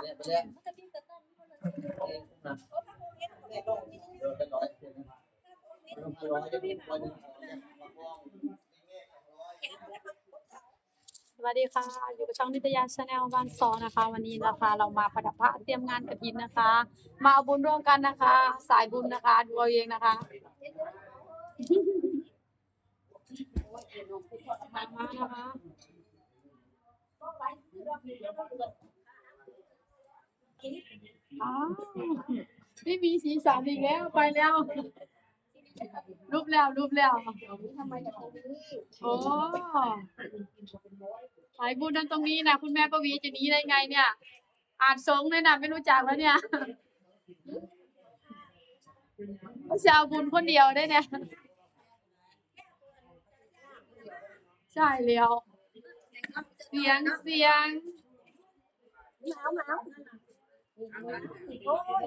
สวัสดีค่ะ อยู่กับช่องนิตยาชาแนลบ้านซอนะคะ วันนี้นะคะ เรามาประดับพระเตรียมงานกระถินนะคะ มาเอาบุญร่วมกันนะคะ สายบุญนะคะ ดูเอาเองนะคะมามานะคะ อ้าวไม่มีสีสันอีกแล้วไปแล้ว รูปแล้วรูปแล้วทำไมจะตรงนี้โอ้สายบุญนั้นตรงนี้นะคุณแม่ปวีจะหนี้ได้ไงเนี่ย อ่านสงเลยนะไม่รู้จักแล้วเนี่ยก็จะเอาบุญคนเดียวได้เนี่ยใช่แล้วเสียงเสียงหนาวหนาว โอ้ย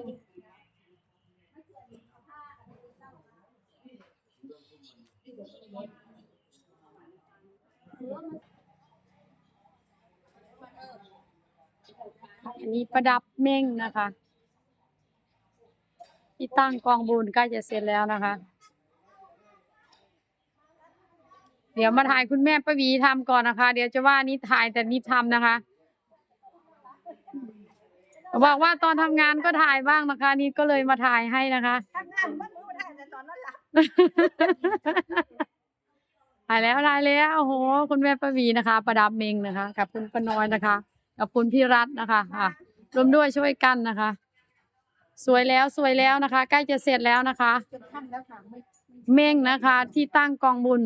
อันนี้ประดับเม่งนะคะ ที่ตั้งกองบุญใกล้จะเสร็จแล้วนะคะ เดี๋ยวมาถ่ายคุณแม่ป้าหวีทำก่อนนะคะ เดี๋ยวจะว่านี่ถ่ายแต่นี่ทำนะคะ บอกว่าตอนทำงานก็ถ่ายบ้างนะคะ นี่ก็เลยมาถ่ายให้นะคะทำงานมันรู้ได้แต่ตอนนั้นล่ะถ่ายแล้วถ่ายแล้วโอ้โหคุณแม่ป้าหวีนะคะ ประดับเมงนะคะกับคุณป้าน้อยนะคะกับคุณพี่รัตน์นะคะค่ะรวมด้วยช่วยกันนะคะ สวยแล้วสวยแล้วนะคะ ใกล้จะเสร็จแล้วนะคะ จนค่ำแล้วค่ะไม่ เม่งนะคะ ที่ตั้งกองบุญ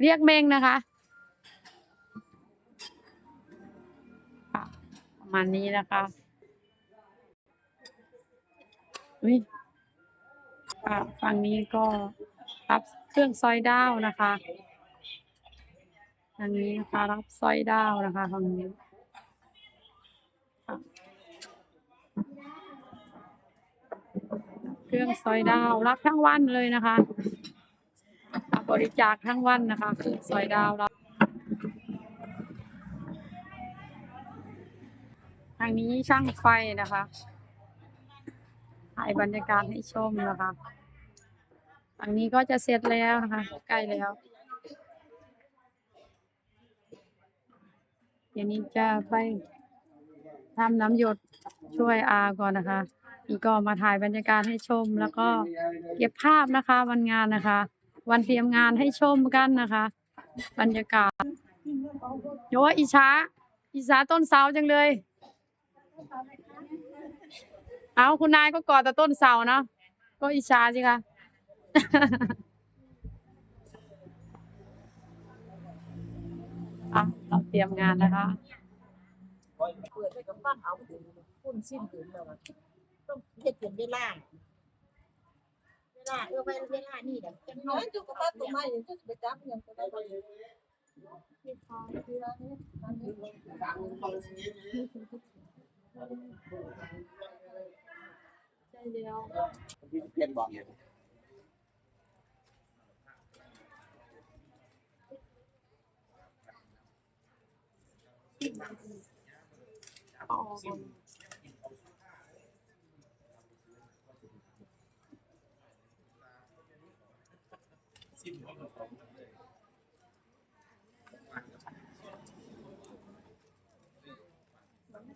เรียกเม่งนะคะค่ะ ประมาณนี้นะคะอุ๊ยค่ะฝั่งนี้ก็รับเครื่องซอยดาวนะคะทางนี้นะคะรับซอยดาวนะคะฝั่งนี้ค่ะเครื่องซอยดาวรับทั้งวันเลยนะคะรับบริจาคทั้งวันนะคะเครื่องซอยดาวรับทางนี้ช่างไฟนะคะถ่ายบรรยากาศให้ชมนะคะทางนี้ก็จะเสร็จแล้วนะคะ ใกล้แล้วเดี๋ยวนี้จะไปทำน้ำหยดช่วยอาก่อนนะคะนี่ก็มาถ่ายบรรยากาศให้ชม แล้วก็เก็บภาพนะคะ วันงานนะคะ วันเตรียมงานให้ชมกันนะคะ บรรยากาศโยอิชาอิชาต้นเสาจังเลย เอาคุณนายก็กอดแต่ต้นเสาเนาะก็อิชาสิคะอะเราเตรียมงานนะคะเปิดไปกับฟังเอาพุ่นสิ้นถึงแล้วอะต้องเฮ็ดเป็นเวลาเวลาเออเวลาเวลานี่แหละจังน้อยจุกกระตัดตัวไม้จุกไปจับยังก็ได้ใช่แล้วที่เปลี่ยนบอกอ๋อที่ชาวบ้านบอกว่าสองร้อยร้อยห้าร้อยเก้าสิบเอาไว้โอ้โห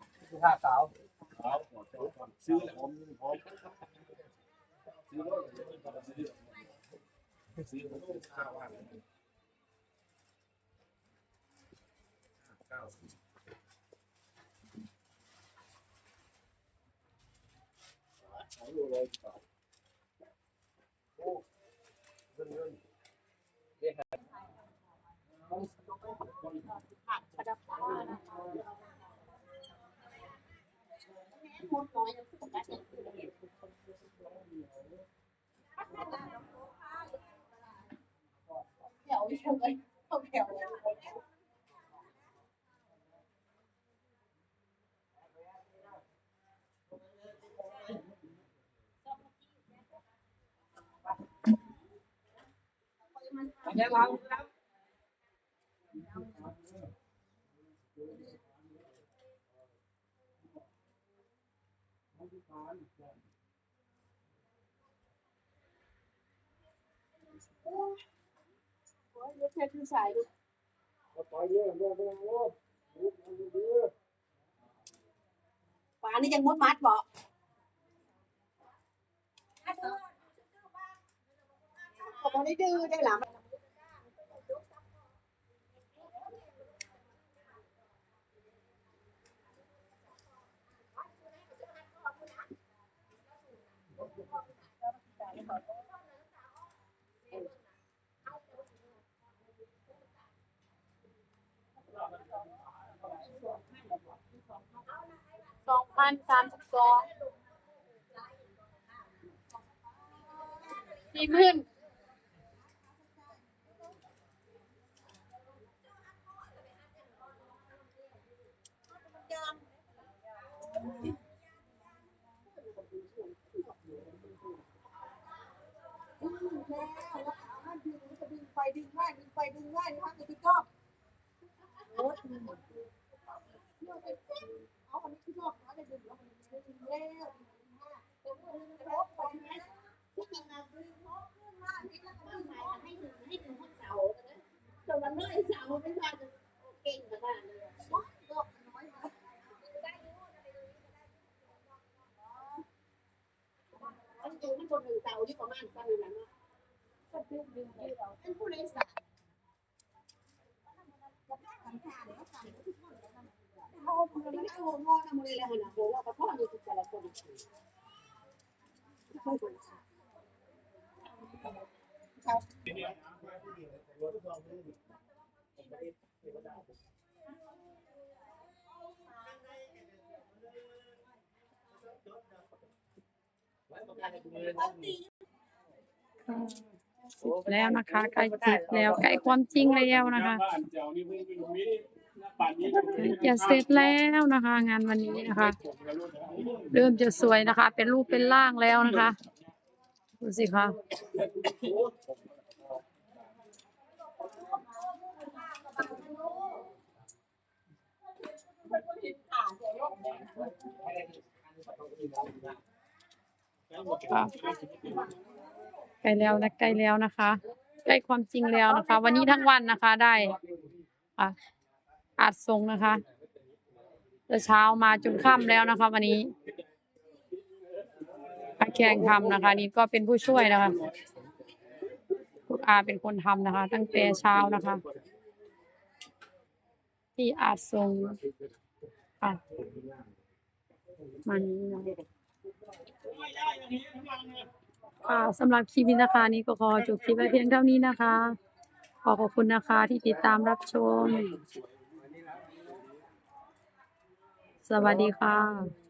คือห้าสาวเอาขอซื้อแหละผมพร้อมซื้อแล้วซื้อซื้อข้าวว่าเก้าสิบเอาอยู่เลยดีกว่าโอ้เงินเงินประดับฟ้านะคะ มดน้อยนะผู้กัดยังคือ เยเข้าแถวเลยอันนี้เราครับโอ้ยรถแค่ขึ้นสายดูไปเรื่อยเรื่อยเรื่อยเรื่อป่านี่ยังมดมัดบ่เขาบอกได้ดื้อได้หรอ สองพันสามสิบสองสี่หมื่นดึงไปดึงง่ายดึงไปดึงง่ายทางที่ชอบเอาอันนี้ที่ชอบเขาจะดึงแล้วมันดึงแล้วแต่ว่าดึงครบไปนะที่จริงอะดึงครบขึ้นมาที่แล้วก็ ดึงไปให้ดึงให้ดึงข้อเสาจนมันน้อยเสาไม่ว่าจะเก่งขนาดเลยดอกน้อยมามันอยู่ที่คนหนึ่งเสาที่ประมาณกันนั้นนะก็ดึงดึงให้เราเป็นผู้โดยสารเขาคนนี้เอาหัวงอนะมือเลยนะหัวว่าแต่พ่ออยู่ที่แต่ละคน แล้วนะคะใกล้จิตแล้วใกล้ความจริงแล้วนะคะ จะเสร็จแล้วนะคะ งานวันนี้นะคะ เริ่มจะสวยนะคะ เป็นรูปเป็นร่างแล้วนะคะดูสิคะใกล้แล้วนะใกล้แล้วนะคะ ใกล้ความจริงแล้วนะคะ วันนี้ทั้งวันนะคะได้อะ อัดส่งนะคะแต่เช้ามาจนค่ำแล้วนะคะ วันนี้อาแข่งทำนะคะ นี่ก็เป็นผู้ช่วยนะคะคุณอาเป็นคนทำนะคะ ตั้งแต่เช้านะคะ ที่อาจส่งค่ะมานี้นะค่ะสำหรับคลิปนี้นะคะ นี้ก็ขอจบคลิปไว้เพียงเท่านี้นะคะ ขอขอบคุณนะคะที่ติดตามรับชม สวัสดีค่ะ